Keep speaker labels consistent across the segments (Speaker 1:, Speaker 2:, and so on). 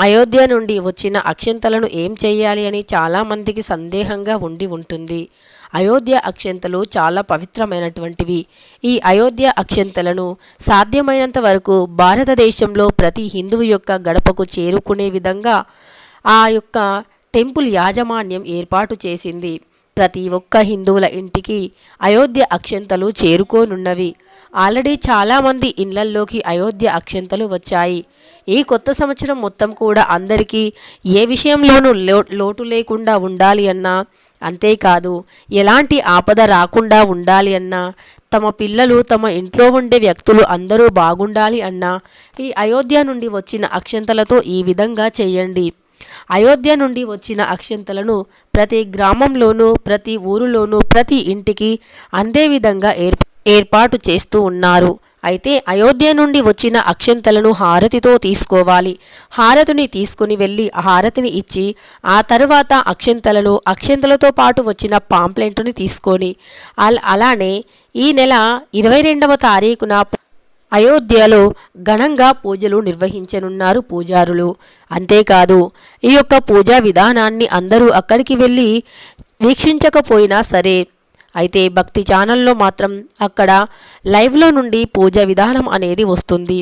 Speaker 1: అయోధ్య నుండి వచ్చిన అక్షంతలను ఏం చేయాలి అని చాలామందికి సందేహంగా ఉండి ఉంటుంది. అయోధ్య అక్షంతలు చాలా పవిత్రమైనటువంటివి. ఈ అయోధ్య అక్షంతలను సాధ్యమైనంత వరకు భారతదేశంలో ప్రతి హిందువు యొక్క గడపకు చేరుకునే విధంగా ఆ యొక్క టెంపుల్ యాజమాన్యం ఏర్పాటు చేసింది. ప్రతి ఒక్క హిందువుల ఇంటికి అయోధ్య అక్షంతలు చేరుకోనున్నవి. ఆల్రెడీ చాలామంది ఇళ్ళల్లోకి అయోధ్య అక్షంతలు వచ్చాయి. ఈ కొత్త సంవత్సరం మొత్తం కూడా అందరికీ ఏ విషయంలోనూ లో లోటు లేకుండా ఉండాలి అన్నా? అంతేకాదు ఎలాంటి ఆపద రాకుండా ఉండాలి అన్నా? తమ పిల్లలు తమ ఇంట్లో ఉండే వ్యక్తులు అందరూ బాగుండాలి అన్నా? ఈ అయోధ్య నుండి వచ్చిన అక్షంతలతో ఈ విధంగా చేయండి. అయోధ్య నుండి వచ్చిన అక్షంతలను ప్రతి గ్రామంలోనూ ప్రతి ఊరిలోనూ ప్రతి ఇంటికి అందే విధంగా ఏర్ ఏర్పాటు చేస్తూ ఉన్నారు. అయితే అయోధ్య నుండి వచ్చిన అక్షంతలను హారతితో తీసుకోవాలి. హారతిని తీసుకుని వెళ్ళి హారతిని ఇచ్చి ఆ తరువాత అక్షంతలను అక్షంతలతో పాటు వచ్చిన పాంప్లెంట్ని తీసుకొని అలానే ఈ నెల ఇరవై రెండవ తారీఖున అయోధ్యలో ఘనంగా పూజలు నిర్వహించనున్నారు పూజారులు. అంతేకాదు ఈ యొక్క పూజా విధానాన్ని అందరూ అక్కడికి వెళ్ళి వీక్షించకపోయినా సరే అయితే భక్తి ఛానల్లో మాత్రం అక్కడ లైవ్లో నుండి పూజ విధానం అనేది వస్తుంది.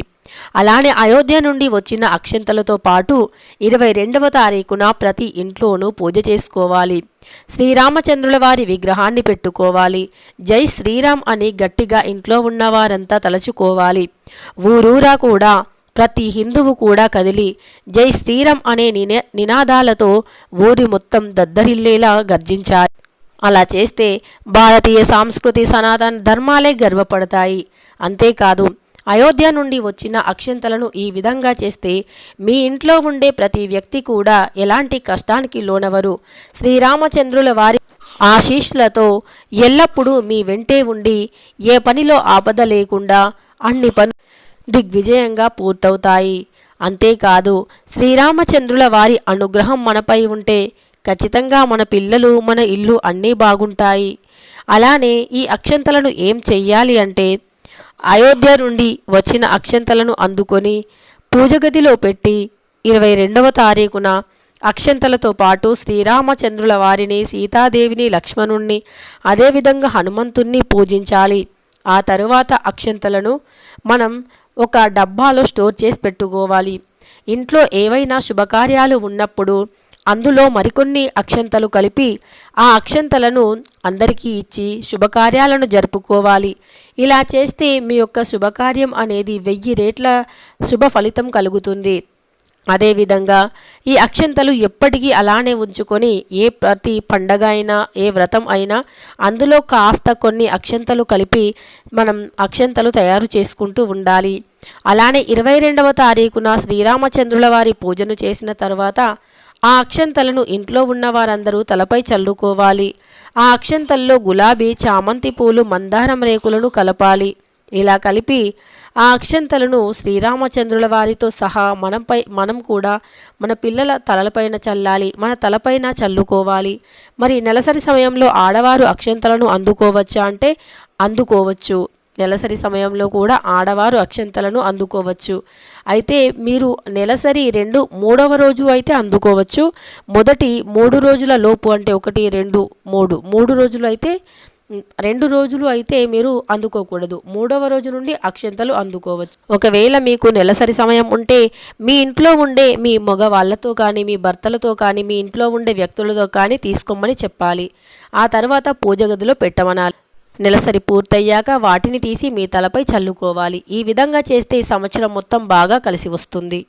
Speaker 1: అలానే అయోధ్య నుండి వచ్చిన అక్షంతలతో పాటు ఇరవై రెండవ తారీఖున ప్రతి ఇంట్లోనూ పూజ చేసుకోవాలి. శ్రీరామచంద్రుల వారి విగ్రహాన్ని పెట్టుకోవాలి. జై శ్రీరామ్ అని గట్టిగా ఇంట్లో ఉన్నవారంతా తలచుకోవాలి. ఊరూరా కూడా ప్రతి హిందువు కూడా కదిలి జై శ్రీరామ్ అనే నిన నినాదాలతో ఊరి మొత్తం దద్దరిల్లేలా గర్జించాలి. అలా చేస్తే భారతీయ సాంస్కృతి సనాతన ధర్మాలే గర్వపడతాయి. అంతేకాదు అయోధ్య నుండి వచ్చిన అక్షంతలను ఈ విధంగా చేస్తే మీ ఇంట్లో ఉండే ప్రతి వ్యక్తి కూడా ఎలాంటి కష్టానికి లోనవరు. శ్రీరామచంద్రుల వారి ఆశీస్సులతో ఎల్లప్పుడూ మీ వెంటే ఉండి ఏ పనిలో ఆపద లేకుండా అన్ని పను దిగ్విజయంగా పూర్తవుతాయి. అంతేకాదు శ్రీరామచంద్రుల వారి అనుగ్రహం మనపై ఉంటే ఖచ్చితంగా మన పిల్లలు మన ఇల్లు అన్నీ బాగుంటాయి. అలానే ఈ అక్షంతలను ఏం చెయ్యాలి అంటే అయోధ్య నుండి వచ్చిన అక్షంతలను అందుకొని పూజగదిలో పెట్టి ఇరవై రెండవ తారీఖున అక్షంతలతో పాటు శ్రీరామచంద్రుల వారిని సీతాదేవిని లక్ష్మణుణ్ణి అదేవిధంగా హనుమంతుణ్ణి పూజించాలి. ఆ తరువాత అక్షంతలను మనం ఒక డబ్బాలో స్టోర్ చేసి పెట్టుకోవాలి. ఇంట్లో ఏవైనా శుభకార్యాలు ఉన్నప్పుడు అందులో మరికొన్ని అక్షంతలు కలిపి ఆ అక్షంతలను అందరికీ ఇచ్చి శుభకార్యాలను జరుపుకోవాలి. ఇలా చేస్తే మీ యొక్క శుభకార్యం అనేది వెయ్యి రేట్ల శుభ ఫలితం కలుగుతుంది. అదేవిధంగా ఈ అక్షంతలు ఎప్పటికీ అలానే ఉంచుకొని ఏ ప్రతి పండగ అయినా ఏ వ్రతం అయినా అందులో కాస్త కొన్ని అక్షంతలు కలిపి మనం అక్షంతలు తయారు చేసుకుంటూ ఉండాలి. అలానే ఇరవై రెండవ తారీఖున శ్రీరామచంద్రుల వారి పూజను చేసిన తర్వాత ఆ అక్షంతలను ఇంట్లో ఉన్న వారందరూ తలపై చల్లుకోవాలి. ఆ అక్షంతల్లో గులాబీ చామంతి పూలు మందారం రేకులను కలపాలి. ఇలా కలిపి ఆ అక్షంతలను శ్రీరామచంద్రుల వారితో సహా మనంపై మనం కూడా మన పిల్లల తలలపైన చల్లాలి మన తలపైన చల్లుకోవాలి. మరి నెలసరి సమయంలో ఆడవారు అక్షంతలను అందుకోవచ్చా అంటే అందుకోవచ్చు. నెలసరి సమయంలో కూడా ఆడవారు అక్షంతలను అందుకోవచ్చు. అయితే మీరు నెలసరి రెండు మూడవ రోజు అయితే అందుకోవచ్చు. మొదటి మూడు రోజుల లోపు అంటే ఒకటి రెండు మూడు. మూడు రోజులు అయితే రెండు రోజులు అయితే మీరు అందుకోకూడదు. మూడవ రోజు నుండి అక్షంతలు అందుకోవచ్చు. ఒకవేళ మీకు నెలసరి సమయం ఉంటే మీ ఇంట్లో ఉండే మీ మగవాళ్ళతో కానీ మీ భర్తలతో కానీ మీ ఇంట్లో ఉండే వ్యక్తులతో కానీ తీసుకోమని చెప్పాలి. ఆ తర్వాత పూజ గదిలో పెట్టమనాలి. నెలసరి పూర్తయ్యాక వాటిని తీసి మీ తలపై చల్లుకోవాలి. ఈ విధంగా చేస్తే ఈ సంవత్సరం మొత్తం బాగా కలిసి వస్తుంది.